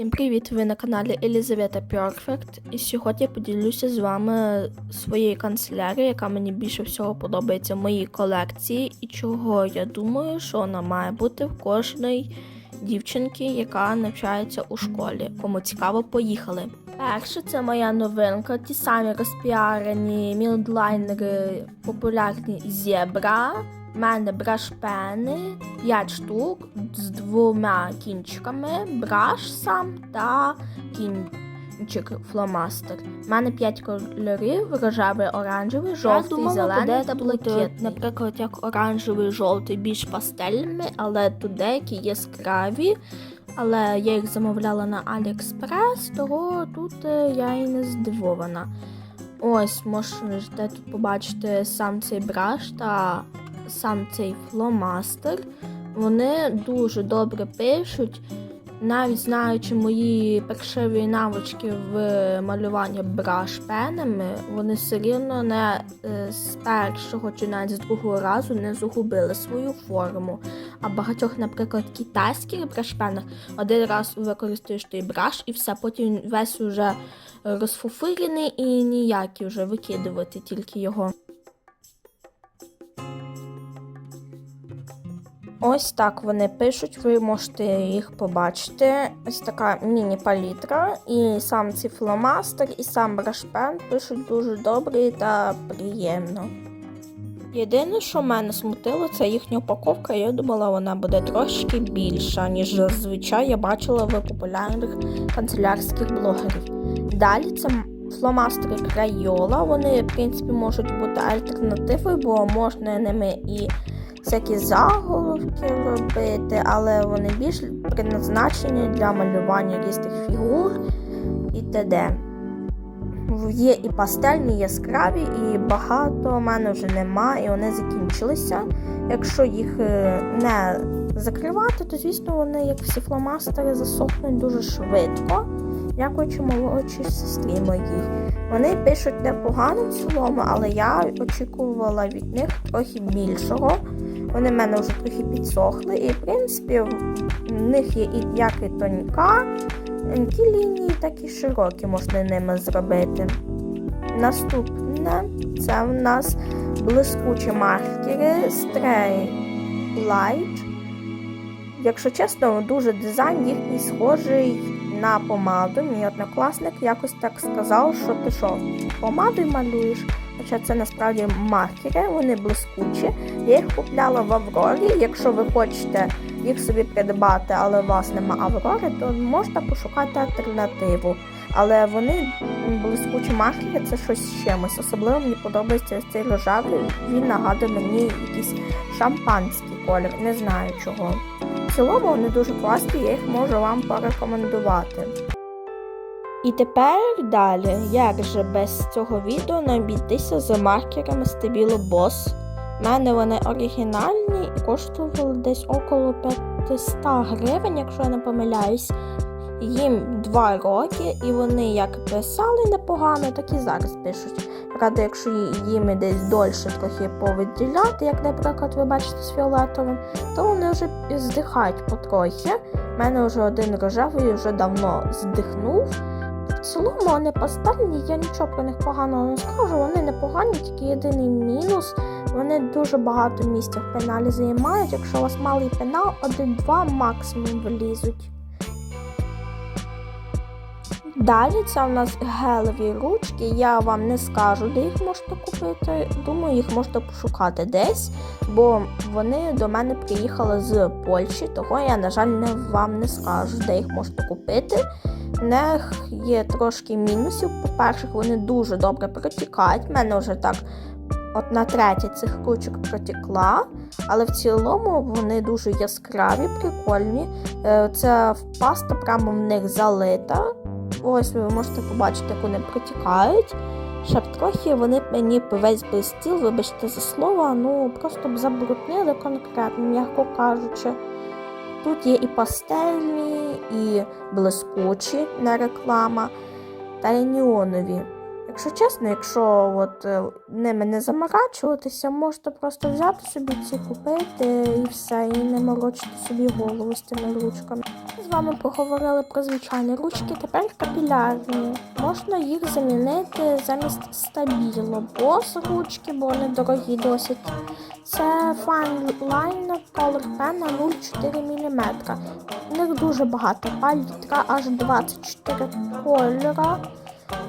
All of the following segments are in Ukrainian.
Всім привіт! Ви на каналі Елізавета Perfect. І сьогодні я поділюся з вами своєю канцелярією, яка мені більше всього подобається в моїй колекції, і чого я думаю, що вона має бути в кожної дівчинки, яка навчається у школі. Кому цікаво, поїхали. Перше, це моя новинка. Ті самі розпіарені мілдлайнери, популярні зебра. У мене брашпени 5 штук з двома кінчиками, браш сам та кінчик фломастер. У мене 5 кольорів: рожевий, оранжевий, жовтий, думала, зелений та блакитний. Наприклад, як оранжевий, жовтий більш пастельними, але тут деякі яскраві. Але я їх замовляла на AliExpress, того тут е, я і не здивована. Ось можете тут побачити сам цей браш та сам цей фломастер. Вони дуже добре пишуть. Навіть знаючи мої першиві навички в малюванні браш-пенами, вони все рівно не е, з першого чи навіть з другого разу не загубили свою форму. А багатьох, наприклад, китайських браш-пенах один раз використаєш той браш і все, потім весь уже розфуфирений і ніякий вже викидувати тільки його. Ось так вони пишуть, ви можете їх побачити. Ось така міні-палітра, і сам цей фломастер, і сам брашпен пишуть дуже добре та приємно. Єдине, що мене смутило, це їхня упаковка. Я думала, вона буде трошки більша, ніж зазвичай я бачила в популярних канцелярських блогерів. Далі це фломастери Крайола. Вони, в принципі, можуть бути альтернативою, бо можна ними і всякі заголовки робити, але вони більш предназначені для малювання різних фігур і т.д. Є і пастельні, яскраві, і багато в мене вже нема, і вони закінчилися. Якщо їх е, не закривати, то звісно вони, як всі фломастери, засохнуть дуже швидко. Дякуючи молодшій сестрі моїй. Вони пишуть непогано в цілому, але я очікувала від них трохи більшого. Вони в мене вже трохи підсохли, і в принципі в них є і як і тонька, ті лінії, так і широкі можна ними зробити. Наступне це в нас блискучі маркери Stray Light. Якщо чесно, дуже дизайн їхній схожий на помаду. Мій однокласник якось так сказав, що ти що, помадою малюєш. Хоча це насправді маркери, вони блискучі. Я їх купляла в Аврорі. Якщо ви хочете їх собі придбати, але у вас нема Аврори, то можна пошукати альтернативу. Але вони блискучі маркери це щось з чимось. Особливо мені подобається цей рожевий. Він нагадує мені якийсь шампанський колір, не знаю чого. В цілому вони дуже класні, я їх можу вам порекомендувати. І тепер далі, як же без цього відео не обійтися з маркерами Stabilo Boss. У мене вони оригінальні і коштували десь около 500 гривень, якщо я не помиляюсь. Їм 2 роки, і вони як писали непогано, так і зараз пишуть. Правда, якщо їм десь дольше трохи повиділяти, як, наприклад, ви бачите з фіолетовим, то вони вже здихають потрохи. У мене вже один рожевий вже давно здихнув. В цілому вони пастельні, я нічого про них поганого не скажу. Вони непогані, тільки єдиний мінус. Вони дуже багато місця в пеналі займають. Якщо у вас малий пенал, один-два максимум влізуть. Далі це у нас гелеві ручки. Я вам не скажу, де їх можете купити. Думаю, їх можете пошукати десь, бо вони до мене приїхали з Польщі, того я, на жаль, не вам не скажу, де їх можете купити. В них є трошки мінусів. По-перше, вони дуже добре протікають. У мене вже так от на третій цих ручок протікла, але в цілому вони дуже яскраві, прикольні. Е, Це паста прямо в них залита. Ось ви можете побачити, як вони протікають. Ще б трохи вони мені весь блистіл, вибачте за слово, ну просто б забруднили конкретно, м'яко кажучи. Тут є і пастельні, і блискучі на реклама, та й неонові. Якщо чесно, якщо от е, ними не заморачуватися, можете просто взяти собі ці купити і все, і не морочити собі голову з тими ручками. З вами поговорили про звичайні ручки, тепер капілярні. Можна їх замінити замість стабіло, бос ручки, бо вони дорогі досить. Це Fine Line Color Pen на 0,4 мм. В них дуже багато палітра, аж 24 кольора.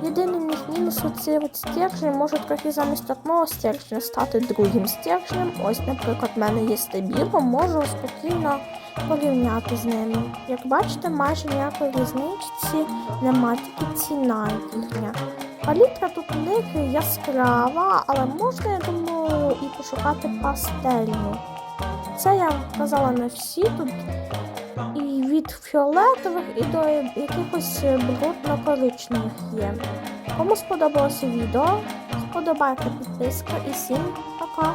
Єдиний них мінус оці от стержні може трохи замість одного стержня стати другим стержнем. Ось, наприклад, в мене є стабіло, можу спокійно порівняти з ними. Як бачите, майже ніякої різниці немає, тільки ціна їхня. Палітра тут у них яскрава, але можна, я думаю, і пошукати пастельну. Це я вказала не всі тут. Від фіолетових і до якихось брудно-коричневих є. Кому сподобалося відео, сподобайте підписка і всім пока!